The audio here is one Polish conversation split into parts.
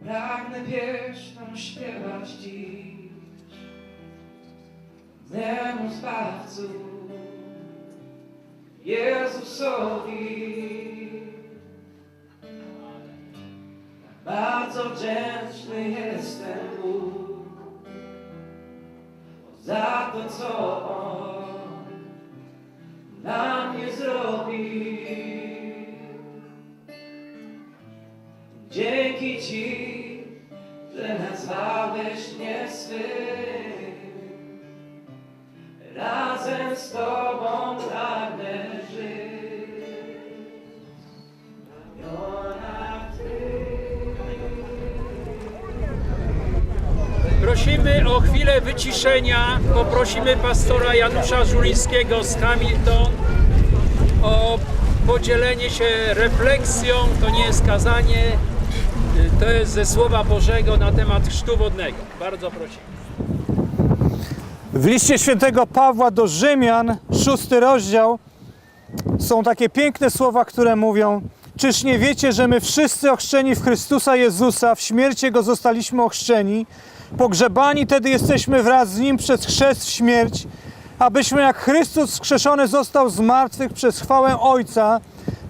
Pragnę pieśnią śpiewać dziś memu Zbawcu Jezusowi. Bardzo wdzięczny jestem Mu za to, co On dla mnie zrobił. Dzięki Ci, że nazwałeś mnie swym. Razem z Tobą pragnę żyć. Prosimy o chwilę wyciszenia. Poprosimy pastora Janusza Żulińskiego z Hamilton o podzielenie się refleksją. To nie jest kazanie, to jest ze Słowa Bożego na temat chrztu wodnego. Bardzo prosimy. W liście świętego Pawła do Rzymian, szósty rozdział, są takie piękne słowa, które mówią: Czyż nie wiecie, że my wszyscy ochrzczeni w Chrystusa Jezusa, w śmierć Jego zostaliśmy ochrzczeni, pogrzebani tedy jesteśmy wraz z Nim przez chrzest w śmierć, abyśmy jak Chrystus wskrzeszony został z martwych przez chwałę Ojca,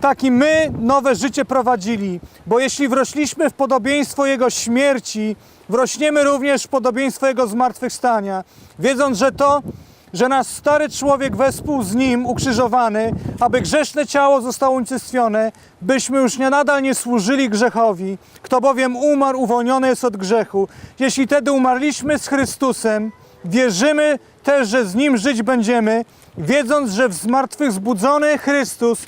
tak i my nowe życie prowadzili. Bo jeśli wrośliśmy w podobieństwo Jego śmierci, wrośniemy również w podobieństwo Jego zmartwychwstania, wiedząc, że to, że nasz stary człowiek wespół z Nim ukrzyżowany, aby grzeszne ciało zostało unicestwione, byśmy już nie nadal nie służyli grzechowi. Kto bowiem umarł, uwolniony jest od grzechu. Jeśli tedy umarliśmy z Chrystusem, wierzymy też, że z Nim żyć będziemy, wiedząc, że w zmartwychwzbudzony Chrystus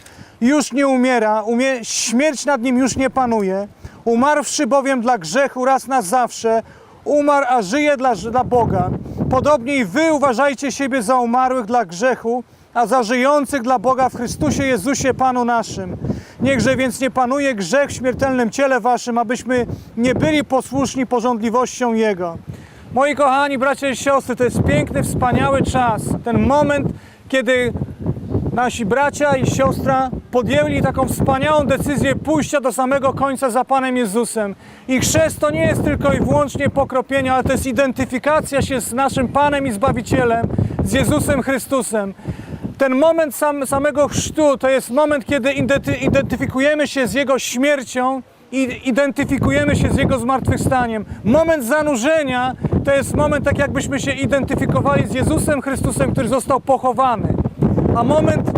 już nie umiera, umie, śmierć nad nim już nie panuje. Umarłszy bowiem dla grzechu raz na zawsze, umarł, a żyje dla, dla Boga. Podobnie i wy uważajcie siebie za umarłych dla grzechu, a za żyjących dla Boga w Chrystusie Jezusie Panu naszym. Niechże więc nie panuje grzech w śmiertelnym ciele waszym, abyśmy nie byli posłuszni porządliwością Jego. Moi kochani bracia i siostry, to jest piękny, wspaniały czas. Ten moment, kiedy nasi bracia i siostra podjęli taką wspaniałą decyzję pójścia do samego końca za Panem Jezusem. I chrzest to nie jest tylko i wyłącznie pokropienie, ale to jest identyfikacja się z naszym Panem i Zbawicielem, z Jezusem Chrystusem. Ten moment sam, samego chrztu to jest moment, kiedy identyfikujemy się z Jego śmiercią i identyfikujemy się z Jego zmartwychwstaniem. Moment zanurzenia to jest moment, tak jakbyśmy się identyfikowali z Jezusem Chrystusem, który został pochowany. A moment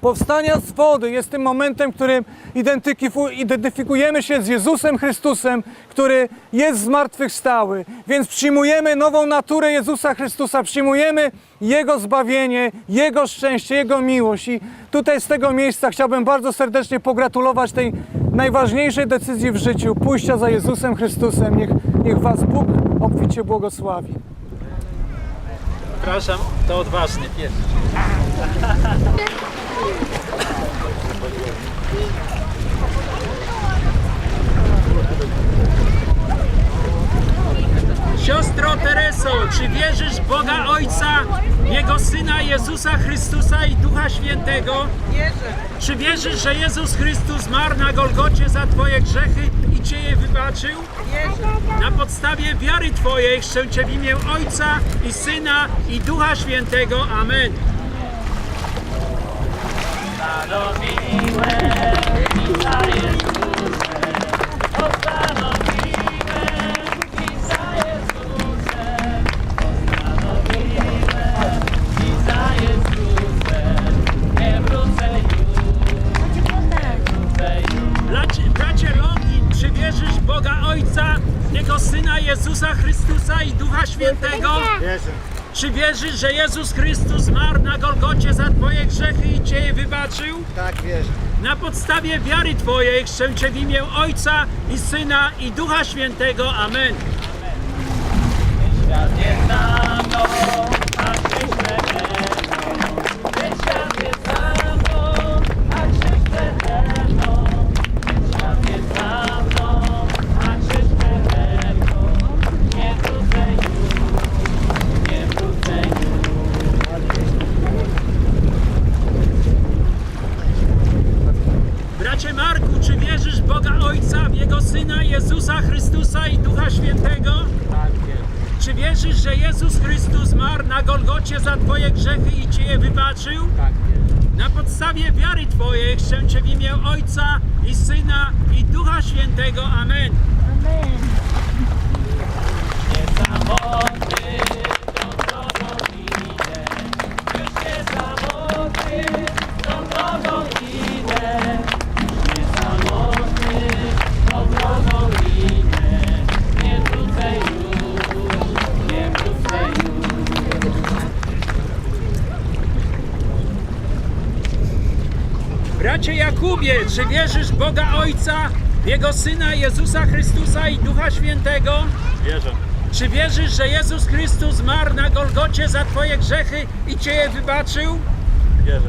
powstania z wody jest tym momentem, którym identyfiku- identyfikujemy się z Jezusem Chrystusem, który jest zmartwychwstały. Więc przyjmujemy nową naturę Jezusa Chrystusa, przyjmujemy Jego zbawienie, Jego szczęście, Jego miłość. I tutaj z tego miejsca chciałbym bardzo serdecznie pogratulować tej najważniejszej decyzji w życiu, pójścia za Jezusem Chrystusem. Niech, niech Was Bóg obficie błogosławi. Przepraszam, to odważny pierwszy. Siostro Tereso, czy wierzysz w Boga Ojca, Jego Syna Jezusa Chrystusa i Ducha Świętego? Wierzę, Czy wierzysz, że Jezus Chrystus zmarł na Golgocie za Twoje grzechy i Cię je wybaczył? wierzę, Na podstawie wiary Twojej chrzczę Cię w imię Ojca i Syna i Ducha Świętego. Amen. Bracie, bracie Longin, czy wierzysz w Boga Ojca, Jego Syna Jezusa Chrystusa i Ducha Świętego? Wierzę. Czy wierzysz, że Jezus Chrystus zmarł na Golgocie za Twoje grzechy i Cię je wybaczył? Tak, wierzę. Na podstawie wiary Twojej chrzczę Cię w imię Ojca i Syna i Ducha Świętego. Amen. Bracie podstawie wiary Twojej chcę Cię w imię Ojca i Syna i Ducha Świętego. Amen. Bracie Jakubie, czy wierzysz w Boga Ojca, w Jego Syna Jezusa Chrystusa i Ducha Świętego? Wierzę. Czy wierzysz, że Jezus Chrystus zmarł na Golgocie za Twoje grzechy i Cię je wybaczył? Wierzę.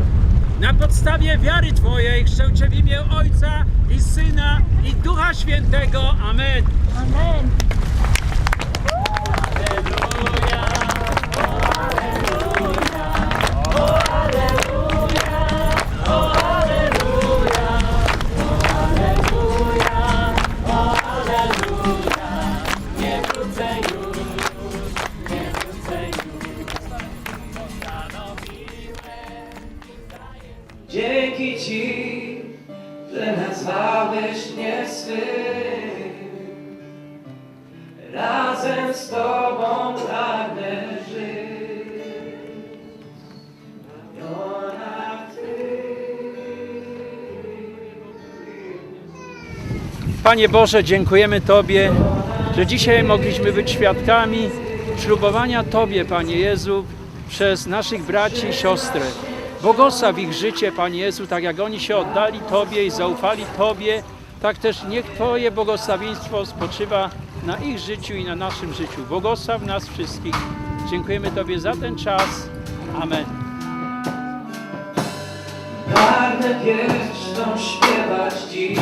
Na podstawie wiary Twojej chcę Cię w imię Ojca i Syna i Ducha Świętego. Amen. Amen. Mnie swym. Razem z Tobą pragnę żyć. Panie Boże, dziękujemy Tobie, że dzisiaj mogliśmy być świadkami ślubowania Tobie, Panie Jezu, przez naszych braci i siostry. Błogosław ich życie, Panie Jezu, tak jak oni się oddali Tobie i zaufali Tobie, tak też niech Twoje błogosławieństwo spoczywa na ich życiu i na naszym życiu. Błogosław nas wszystkich. Dziękujemy Tobie za ten czas. Amen. Pragnę pieśnią śpiewać Dziś.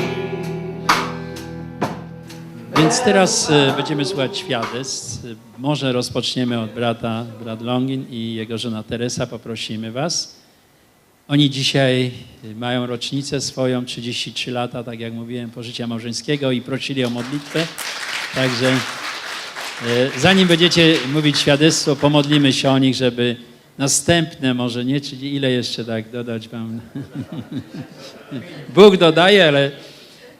Więc teraz e, będziemy słuchać świadectw. Może rozpoczniemy od brata, brat Longin i jego żona Teresa. Poprosimy was. Oni dzisiaj mają rocznicę swoją, 33 lata, tak jak mówiłem, pożycia małżeńskiego i prosili o modlitwę. Także e, zanim będziecie mówić świadectwo, pomodlimy się o nich, żeby następne może nie, czyli ile jeszcze tak dodać wam? Bóg dodaje, ale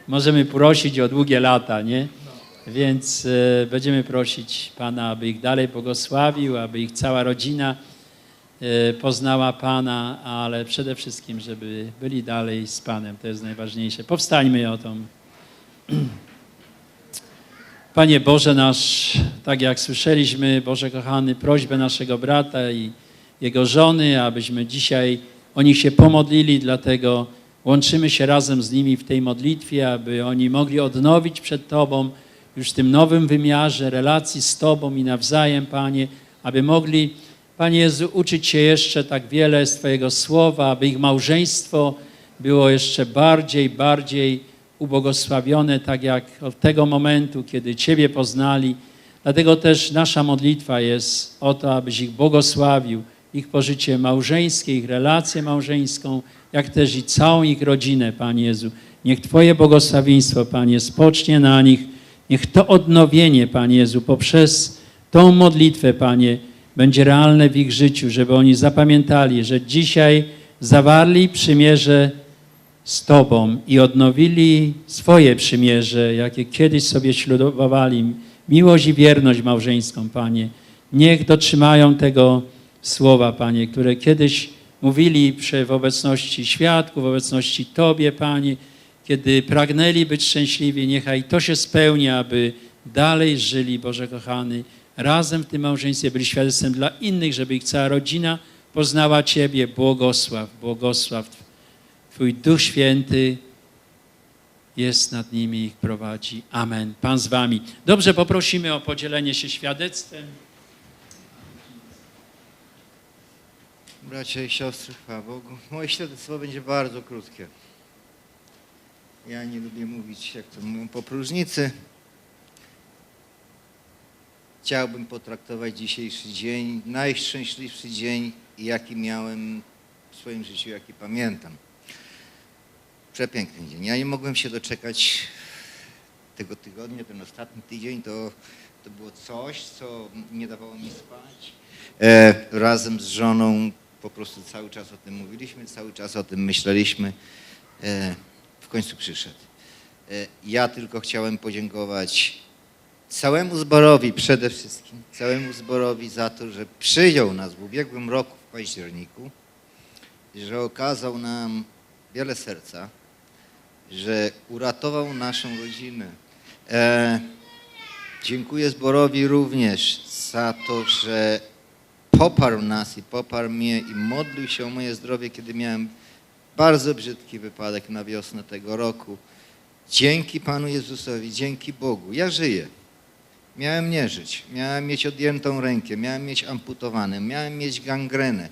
możemy prosić o długie lata, nie? Więc e, będziemy prosić Pana, aby ich dalej błogosławił, aby ich cała rodzina poznała Pana, ale przede wszystkim, żeby byli dalej z Panem. To jest najważniejsze. Powstańmy o tą. Panie Boże nasz, tak jak słyszeliśmy, Boże kochany, prośbę naszego brata i jego żony, abyśmy dzisiaj o nich się pomodlili, dlatego łączymy się razem z nimi w tej modlitwie, aby oni mogli odnowić przed Tobą już w tym nowym wymiarze relacji z Tobą i nawzajem, Panie, aby mogli, Panie Jezu, uczyć się jeszcze tak wiele z Twojego słowa, aby ich małżeństwo było jeszcze bardziej, bardziej ubłogosławione, tak jak od tego momentu, kiedy Ciebie poznali. Dlatego też nasza modlitwa jest o to, abyś ich błogosławił, ich pożycie małżeńskie, ich relację małżeńską, jak też i całą ich rodzinę, Panie Jezu. Niech Twoje błogosławieństwo, Panie, spocznie na nich. Niech to odnowienie, Panie Jezu, poprzez tą modlitwę, Panie, będzie realne w ich życiu, żeby oni zapamiętali, że dzisiaj zawarli przymierze z Tobą i odnowili swoje przymierze, jakie kiedyś sobie ślubowali, miłość i wierność małżeńską, Panie. Niech dotrzymają tego słowa, Panie, które kiedyś mówili przy, w obecności świadków, w obecności Tobie, Panie, kiedy pragnęli być szczęśliwi, niechaj to się spełni, aby dalej żyli, Boże kochany, razem w tym małżeństwie, byli świadectwem dla innych, żeby ich cała rodzina poznała Ciebie. Błogosław, błogosław. Twój Duch Święty jest nad nimi i ich prowadzi. Amen. Pan z Wami. Dobrze, poprosimy o podzielenie się świadectwem. Bracia i siostry, chwała Bogu. Moje świadectwo będzie bardzo krótkie. Ja nie lubię mówić, jak to mówią, po próżnicy. Chciałbym potraktować dzisiejszy dzień, najszczęśliwszy dzień, jaki miałem w swoim życiu, jaki pamiętam. Przepiękny dzień. Ja nie mogłem się doczekać tego tygodnia, ten ostatni tydzień, to, to było coś, co nie dawało mi spać. E, razem z żoną po prostu cały czas o tym mówiliśmy, cały czas o tym myśleliśmy. E, w końcu przyszedł. E, ja tylko chciałem podziękować całemu zborowi przede wszystkim, całemu zborowi za to, że przyjął nas w ubiegłym roku w październiku, że okazał nam wiele serca, że uratował naszą rodzinę. E, dziękuję zborowi również za to, że poparł nas i poparł mnie i modlił się o moje zdrowie, kiedy miałem bardzo brzydki wypadek na wiosnę tego roku. Dzięki Panu Jezusowi, dzięki Bogu, ja żyję. Miałem nie żyć, miałem mieć odjętą rękę, miałem mieć amputowane, miałem mieć gangrenę,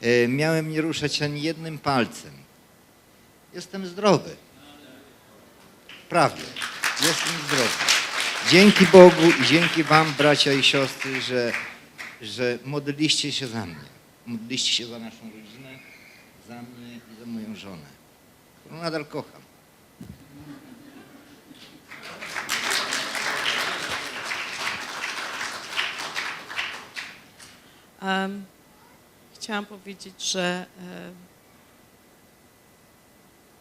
e, miałem nie ruszać ani jednym palcem. Jestem zdrowy. Prawie. Jestem zdrowy. Dzięki Bogu i dzięki Wam, bracia i siostry, że, że modliliście się za mnie. Modliliście się za naszą rodzinę, za mnie i za moją żonę. którą nadal kocham. Em, chciałam powiedzieć, że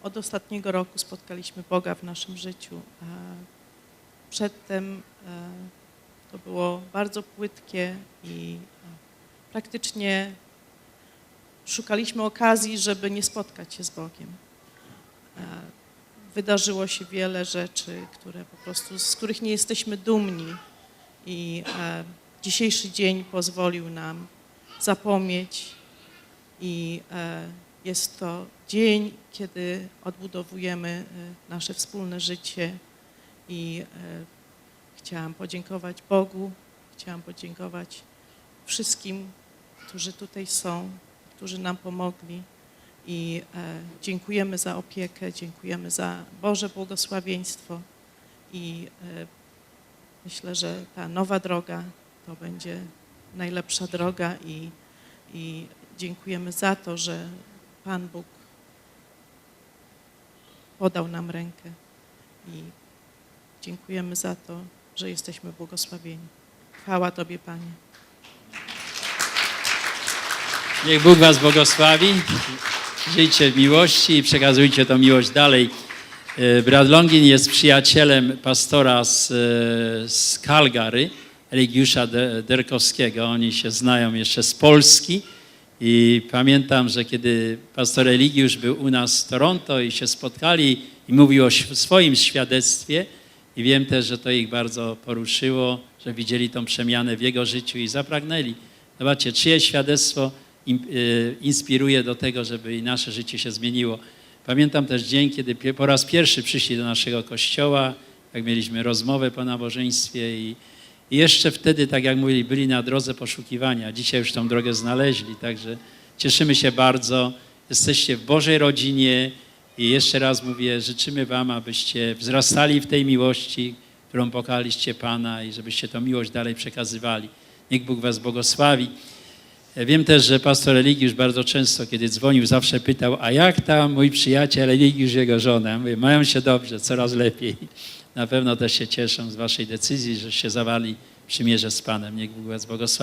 od ostatniego roku spotkaliśmy Boga w naszym życiu. E, Przedtem e, to było bardzo płytkie i e, praktycznie szukaliśmy okazji, żeby nie spotkać się z Bogiem. Wydarzyło się wiele rzeczy, które po prostu, z których nie jesteśmy dumni i dzisiejszy dzień pozwolił nam zapomnieć i e, jest to dzień, kiedy odbudowujemy e, nasze wspólne życie i e, chciałam podziękować Bogu, chciałam podziękować wszystkim, którzy tutaj są, którzy nam pomogli i dziękujemy za opiekę, dziękujemy za Boże błogosławieństwo i myślę, że ta nowa droga to będzie najlepsza droga i, i dziękujemy za to, że Pan Bóg podał nam rękę i dziękujemy za to, że jesteśmy błogosławieni. Chwała Tobie, Panie. Niech Bóg Was błogosławi. Żyjcie w miłości i przekazujcie tą miłość dalej. E, Brat Longin jest przyjacielem pastora z, e, z Calgary, Eligiusza De- Derkowskiego. Oni się znają jeszcze z Polski. I pamiętam, że kiedy pastor Eligiusz był u nas w Toronto i się spotkali i mówił o swoim świadectwie, i wiem też, że to ich bardzo poruszyło, że widzieli tą przemianę w jego życiu i zapragnęli. Zobaczcie, czyje świadectwo y, inspiruje do tego, żeby i nasze życie się zmieniło. Pamiętam też dzień, kiedy po raz pierwszy przyszli do naszego kościoła, jak mieliśmy rozmowę po nabożeństwie i, i jeszcze wtedy, tak jak mówili, byli na drodze poszukiwania. Dzisiaj już tą drogę znaleźli, także cieszymy się bardzo. Jesteście w Bożej rodzinie i jeszcze raz mówię, życzymy Wam, abyście wzrastali w tej miłości, którą pokaliście Pana i żebyście tą miłość dalej przekazywali. Niech Bóg Was błogosławi. Wiem też, że pastor Eligiusz bardzo często, kiedy dzwonił, zawsze pytał, a jak tam mój przyjaciel Eligiusz i jego żona? Mówię, mają się dobrze, coraz lepiej. Na pewno też się cieszą z waszej decyzji, że się zawarli przymierze z Panem. Niech Bóg was błogosławi.